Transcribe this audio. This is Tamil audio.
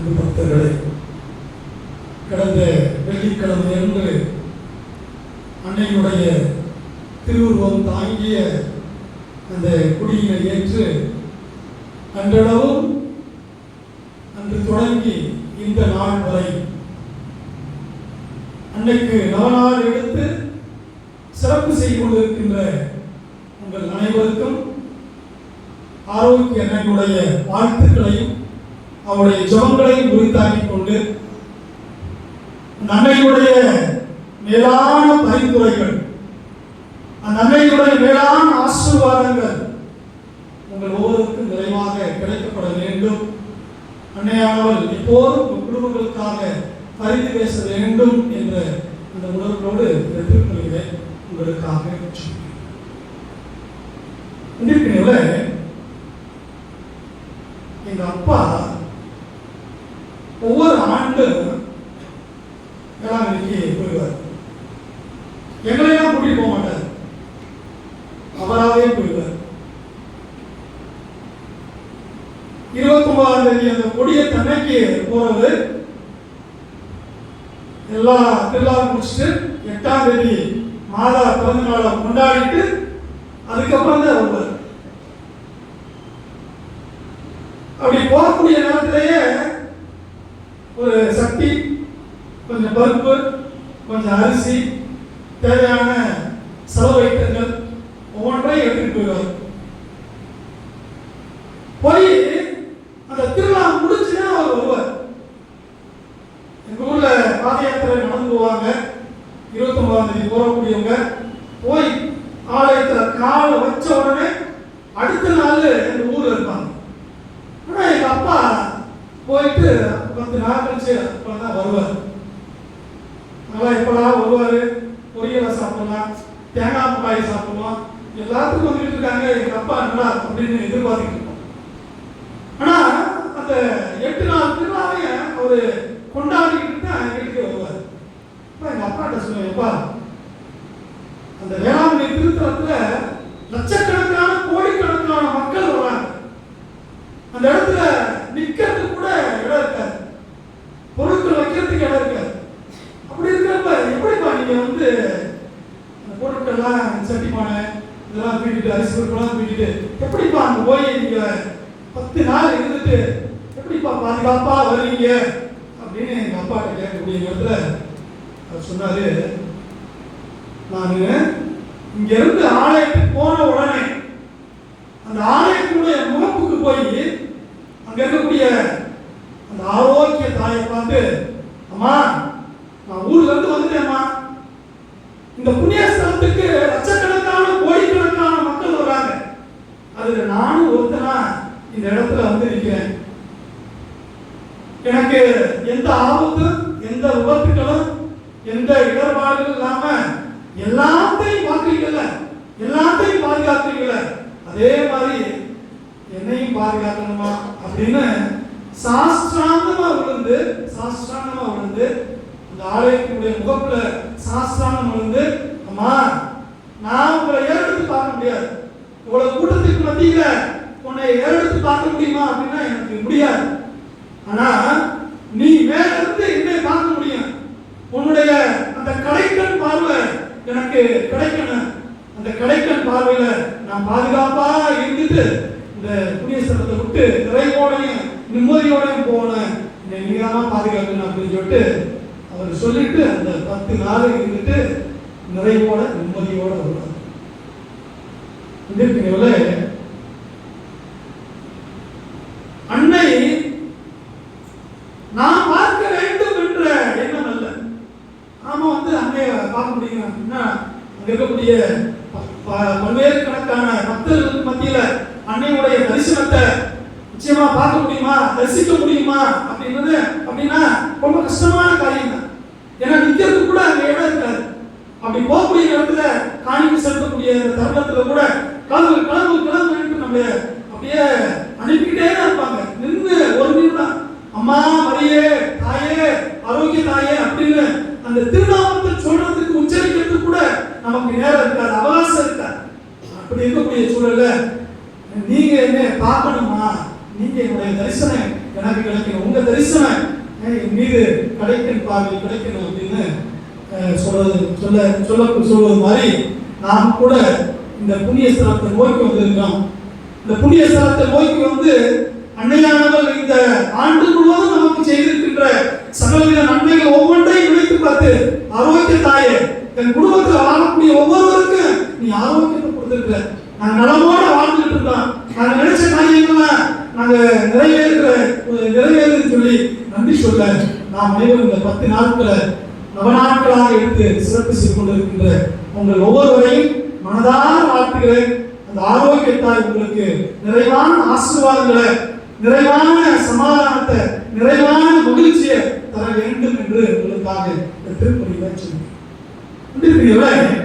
அன்பு பக்தர்களே கடந்த வெள்ளிக்கிழமை அன்று அன்னையினுடைய திருவுருவம் தாங்கிய அந்த குடியினை ஏற்று அன்றளவும் அன்று தொடங்கி இந்த நாள் வரை அன்னைக்கு நவநாள் எடுத்து சிறப்பு செய்து கொண்டிருக்கின்ற உங்கள் அனைவருக்கும் ஆரோக்கிய அன்னையுடைய வாழ்த்துக்களையும் அவருடைய ஜெபங்களையும் உரித்தாக்கிக் கொண்டு நன்மையுடைய மேலான பரிந்துரைகள் அந்த மேலான ஆசீர்வாதங்கள் உங்கள் ஒவ்வொருக்கும் நிறைவாக கிடைக்கப்பட வேண்டும் அன்னையானவர் எப்போதும் உங்கள் குடும்பங்களுக்காக பரிந்து பேச வேண்டும் என்ற அந்த உணர்வோடு எதிர்கொள்கிறேன் உங்களுக்காக சொல்கிறேன். எங்க அப்பா ஒவ்வொரு ஆண்டும் வேளாங்கண்ணிக்கு போயிடுவார். எங்களையெல்லாம் கூட்டிட்டு போக மாட்டார். அவராகவே போயிடுவார். இருபத்தி ஒன்பதாம் தேதி அந்த கொடிய தன்னைக்கு போறது எல்லா திருவிழாவும் முடிச்சுட்டு எட்டாம் தேதி மாதா பிறந்த நாளை கொண்டாடிட்டு அதுக்கப்புறம் தான் வருவார். அப்படி போகக்கூடிய நேரத்திலேயே ஒரு சக்தி கொஞ்சம் பருப்பு கொஞ்சம் அரிசி தேவையான செலவு ஐட்டங்கள் ஒவ்வொன்றையும் எடுத்துட்டு போயிடுவார். போய் அந்த திருவிழா முடிச்சுன்னா அவர் வருவார். எங்க ஊர்ல பாத யாத்திரை நடந்து போவாங்க. இருபத்தி ஒன்பதாம் தேதி போகக்கூடியவங்க போய் ஆலயத்துல காலை வச்ச உடனே அடுத்த நாள் எங்க ஊர்ல இருப்பாங்க. ஆனா எங்க அப்பா போயிட்டு பத்து நாள் கழிச்சு அப்போ தான் வருவார். அதெல்லாம் எப்படா வருவார்? பொரியலை சாப்பிடலாம் தேங்காய் மிட்டாய் சாப்பிடலாம். எல்லாத்துக்கும் வந்துட்டு இருக்காங்க. எங்கள் அப்பா நல்லா அப்படின்னு எதிர்பார்த்துட்டு இருக்கோம். ஆனால் அந்த எட்டு நாள் திருநாளையும் அவர் கொண்டாடிக்கிட்டு தான் எங்களுக்கு வருவார். எங்கள் எங்க அப்பாட்ட சொல்லுவேன் எப்பா அந்த வேளாண்மை திருத்தலத்தில் லட்சக்கணக்கான கோடிக்கணக்கான மக்கள் வர்றாங்க அந்த இடத்துல நிக்கிறதுக்கு கூட இடம் இருக்காது பொருட்கள் வைக்கிறதுக்கு இடம் இருக்காது அப்படி இருக்கிறப்ப நீங்கள் வந்து அந்த பொருட்கள்லாம் சட்டிப்பானை இதெல்லாம் தூக்கிட்டு அரிசி பொருட்கள்லாம் தூக்கிட்டு எப்படிப்பா அங்கே போய் நீங்கள் பத்து நாள் இருந்துட்டு எப்படிப்பா பாதுகாப்பாக வருவீங்க அப்படின்னு எங்கள் அப்பாட்ட கேட்கக்கூடிய இடத்துல அவர் சொன்னார் நான் இங்கேருந்து ஆலயத்துக்கு போன உடனே அந்த ஆலயத்தினுடைய முகப்புக்கு போய் அங்கே இருக்கக்கூடிய அந்த ஆரோக்கிய தாயை பார்த்து அம்மா நான் ஊர்லேருந்து வந்துட்டேன்மா இந்த புண்ணிய ஸ்தலத்துக்கு லட்சக்கணக்கான கோடிக்கணக்கான மக்கள் வர்றாங்க அதுல நானும் ஒருத்தனா இந்த இடத்துல வந்து நிற்கிறேன் எனக்கு எந்த ஆபத்தும் எந்த விபத்துக்களும் எந்த இடர்பாடுகளும் இல்லாம எல்லாத்தையும் பார்க்குறீங்கல்ல? எல்லாத்தையும் பாதுகாக்கிறீங்கல்ல? அதே மாதிரி என்னையும் பாதுகாக்கணுமா? அப்படின்னு சாஸ்திராந்தமா விழுந்து சாஸ்திராந்தமா விழுந்து அந்த ஆலயத்தினுடைய முகப்புல சாஸ்திராங்கம் விழுந்து அம்மா நான் உங்களை ஏறெடுத்து பார்க்க முடியாது. இவ்வளவு கூட்டத்துக்கு மத்தியில உன்னை ஏறெடுத்து பார்க்க முடியுமா? அப்படின்னா எனக்கு முடியாது. ஆனா நீ மேல இருந்து என்னை பார்க்க முடியும். உன்னுடைய அந்த கடைக்கண் பார்வை எனக்கு கிடைக்கணும். அந்த கடைக்கண் பார்வையில நான் பாதுகாப்பா இருந்துட்டு இந்த புண்ணிய ஸ்தலத்தை விட்டு நிறைவோடையும் நிம்மதியோடையும் போனேன் என்னை நீங்க பாதுகாக்கணும் அப்படின்னு சொல்லிட்டு அவர் சொல்லிட்டு அந்த பத்து நாள் இருந்துட்டு நிறைவோட நிம்மதியோட வருவார். அன்னை நான் பார்க்க வேண்டும் என்ற எண்ணம் அல்ல. நாம வந்து அன்னைய பார்க்க முடியும்? அப்படின்னா அங்க இருக்கக்கூடிய ப- பல்வேறு கணக்கான பக்தர்களுக்கு மத்தியில அன்னையுடைய தரிசனத்தை நிச்சயமா பார்க்க முடியுமா? தரிசிக்க முடியுமா? அப்படின்றது அப்படின்னா ரொம்ப கஷ்டமான காரியம் தான் ஏன்னா நிக்கிறதுக்கு கூட அங்க இடம் இருக்காது அப்படி போகக்கூடிய இடத்துல காணிக்கு செலுத்தக்கூடிய தருணத்துல கூட கிளம்பு கிளம்பு கிளம்பு நம்மள அப்படியே அனுப்பிக்கிட்டே தான் இருப்பாங்க. நின்று ஒரு நிமிடம் அம்மா மரியே தாயே ஆரோக்கிய தாயே அப்படின்னு அந்த திருநாமத்தை சொல்றதுக்கு உச்சரிக்கிறதுக்கு கூட நமக்கு நேரம் இருக்காது அவகாசம் இருக்காது. அப்படி இருக்கக்கூடிய சூழல்ல நீங்க என்ன பார்க்கணுமா? நீங்க என்னுடைய தரிசனம் எனக்கு கிடைக்கணும். உங்க தரிசனம் என் மீது கிடைக்கணும் பார்வை கிடைக்கணும் அப்படின்னு சொல்வது சொல்ல சொல்ல சொல்வது மாதிரி நாம் கூட இந்த புண்ணிய ஸ்தலத்தை நோக்கி வந்திருக்கிறோம். இந்த புண்ணிய ஸ்தலத்தை நோக்கி வந்து அன்னையானவர் இந்த ஆண்டு முழுவதும் நமக்கு செய்திருக்கின்ற சகலவித நன்மைகள் ஒவ்வொன்றையும் நினைத்து பார்த்து ஆரோக்கிய தாயே என் குடும்பத்தில் வாழக்கூடிய ஒவ்வொருவருக்கும் நீ ஆரோக்கியத்தை கொடுத்துருக்க நான் நலமோட வாழ்ந்துட்டு இருந்தோம் நாங்க நினைச்ச காரியங்கள்லாம் நாங்க நிறைவேறுகிற நிறைவேறுன்னு சொல்லி நன்றி சொல்ல நாம் அனைவரும் இந்த பத்து நாட்களை நவநாட்களாக எடுத்து சிறப்பு செய்து கொண்டிருக்கின்ற உங்கள் ஒவ்வொருவரையும் மனதார வாழ்த்துகிறேன். அந்த ஆரோக்கியத்தால் உங்களுக்கு நிறைவான ஆசீர்வாதங்களை நிறைவான சமாதானத்தை நிறைவான மகிழ்ச்சியை தர வேண்டும் என்று உங்களுக்காக இந்த திருப்பணிகளை சொல்லுங்கள்